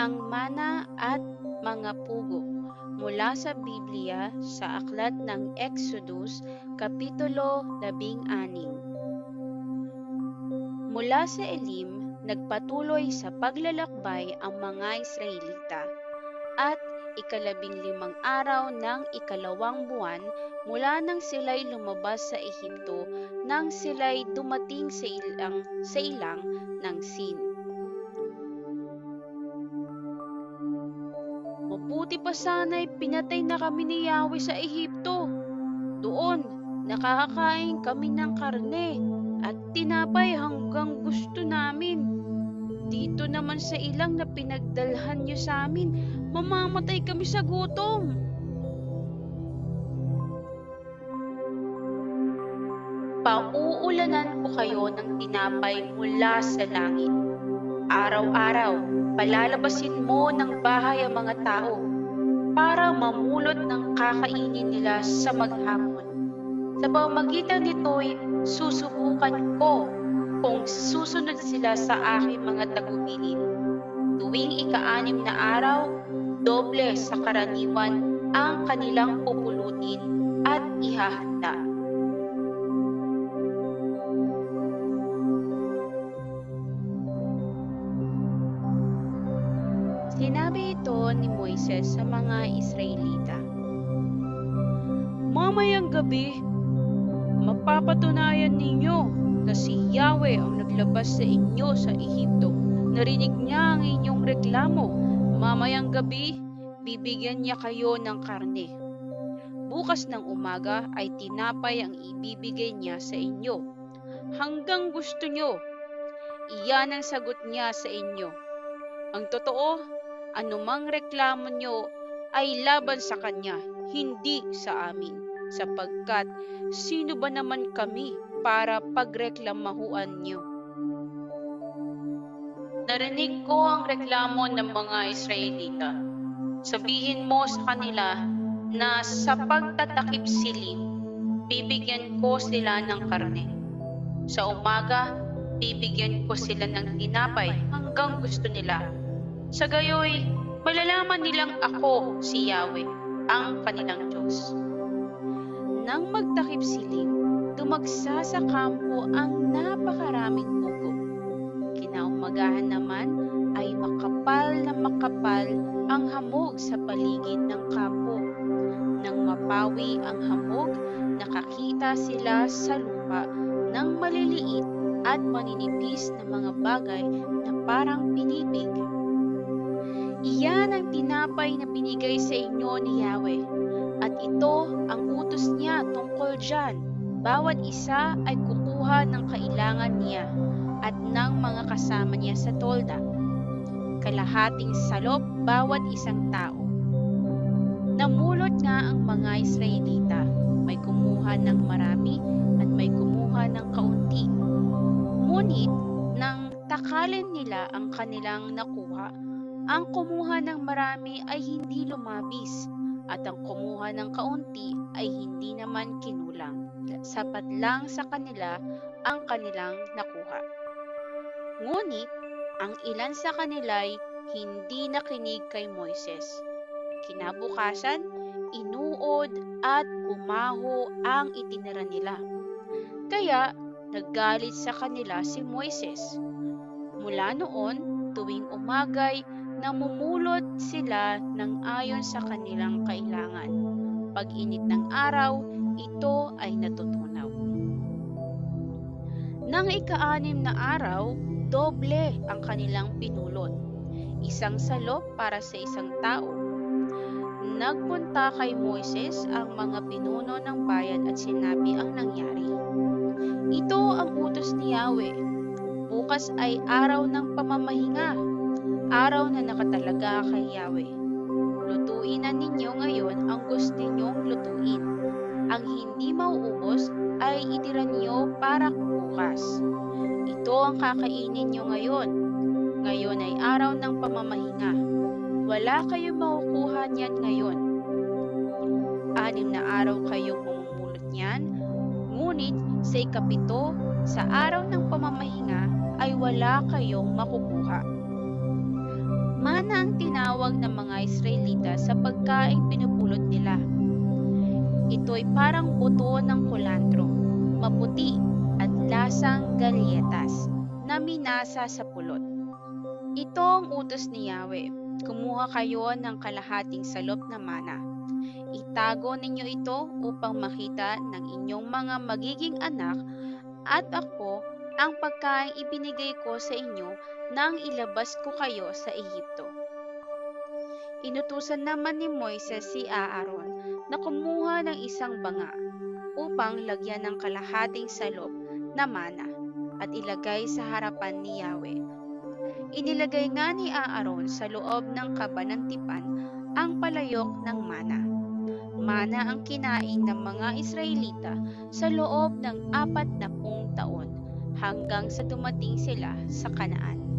ang mana at mga pugo mula sa Biblia sa aklat ng Exodus, Kapitulo 16. Mula sa Elim, nagpatuloy sa paglalakbay ang mga Israelita at ikalabing limang araw ng ikalawang buwan mula nang sila'y lumabas sa Ehipto nang sila'y dumating sa ilang, sa ilang ng Sin. Mabuti pa sana'y pinatay na kami ni Yahweh sa Ehipto. Doon, nakakakain kami ng karne at tinapay hanggang gusto namin. Dito naman sa ilang na pinagdalhan niyo sa amin, mamamatay kami sa gutom. Pauulanan ko kayo ng tinapay mula sa langit. Araw-araw, palalabasin mo ng bahay ang mga tao para mamulot ng kakainin nila sa maghapon. Sa pamagitan nito'y susubukan ko kung susunod sila sa aking mga tagubilin. Tuwing ika-anim na araw, doble sa karaniwan ang kanilang pupulutin at ihahanda. Sinabi ito ni Moises sa mga Israelita. Mamayang gabi, mapapatunayan ninyo na si Yahweh ang naglabas sa inyo sa Ehipto. Narinig niya ang inyong reklamo. Mamayang gabi, bibigyan niya kayo ng karne. Bukas ng umaga ay tinapay ang ibibigay niya sa inyo. Hanggang gusto nyo. Iyan ang sagot niya sa inyo. Ang totoo, anumang reklamo nyo ay laban sa kanya, hindi sa amin. Sapagkat sino ba naman kami para pagreklamahuan nyo? Narinig ko ang reklamo ng mga Israelita. Sabihin mo sa kanila na sa pagtatakip silim, bibigyan ko sila ng karne. Sa umaga, bibigyan ko sila ng tinapay hanggang gusto nila. Sa gayoy, malalaman nilang ako si Yahweh, ang kanilang Diyos. Nang magtakip silim, dumagsa sa kampo ang napakaraming pugo. Kinaumagahan naman ay makapal na makapal ang hamog sa paligid ng kampo. Nang mapawi ang hamog, nakakita sila sa lupa ng maliliit at maninipis na mga bagay na parang pinipig. Iyan ang tinapay na binigay sa inyo ni Yahweh, at ito ang utos niya tungkol dyan. Bawat isa ay kukuha ng kailangan niya at ng mga kasama niya sa tolda. Kalahating salop bawat isang tao. Namulot nga ang mga Israelita, may kumuha ng marami at may kumuha ng kaunti. Ngunit nang takalin nila ang kanilang nakuha, ang kumuha ng marami ay hindi lumabis at ang kumuha ng kaunti ay hindi naman kinulang. Sapat lang sa kanila ang kanilang nakuha. Ngunit ang ilan sa kanila ay hindi nakinig kay Moises. Kinabukasan, inuod at kumaho ang itinira nila. Kaya naggalit sa kanila si Moises. Mula noon, tuwing umagay, namumulot sila ng ayon sa kanilang kailangan. Pag init ng araw, ito ay natutunaw. Nang ika-anim na araw, doble ang kanilang pinulot. Isang salop para sa isang tao. Nagpunta kay Moises ang mga pinuno ng bayan at sinabi ang nangyari. Ito ang utos ni Yahweh. Bukas ay araw ng pamamahinga, araw na nakatalaga kay Yahweh. Lutuin na ninyo ngayon ang gusto ninyong lutuin. Ang hindi mauubos ay itira niyo para bukas. Ito ang kakainin niyo ngayon. Ngayon ay araw ng pamamahinga. Wala kayong makukuha niyan ngayon. Anim na araw kayong mamumulot niyan, ngunit sa ikapito, sa araw ng pamamahinga, ay wala kayong makukuha. Mana ang tinawag ng mga Israelita sa pagkaing pinupulot nila. Ito'y parang buto ng kulantro, maputi at lasang galyetas na minasa sa pulot. Ito ang utos ni Yahweh. Kumuha kayo ng kalahating salop na mana. Itago ninyo ito upang makita ng inyong mga magiging anak at ako ang pagkain ibinigay ko sa inyo nang ilabas ko kayo sa Ehipto. Inutusan naman ni Moises si Aaron na kumuha ng isang banga upang lagyan ng kalahating salop na mana at ilagay sa harapan ni Yahweh. Inilagay nga ni Aaron sa loob ng kabanantipan ang palayok ng mana. Mana ang kinain ng mga Israelita sa loob ng apat na pung taon hanggang sa dumating sila sa Kanaan.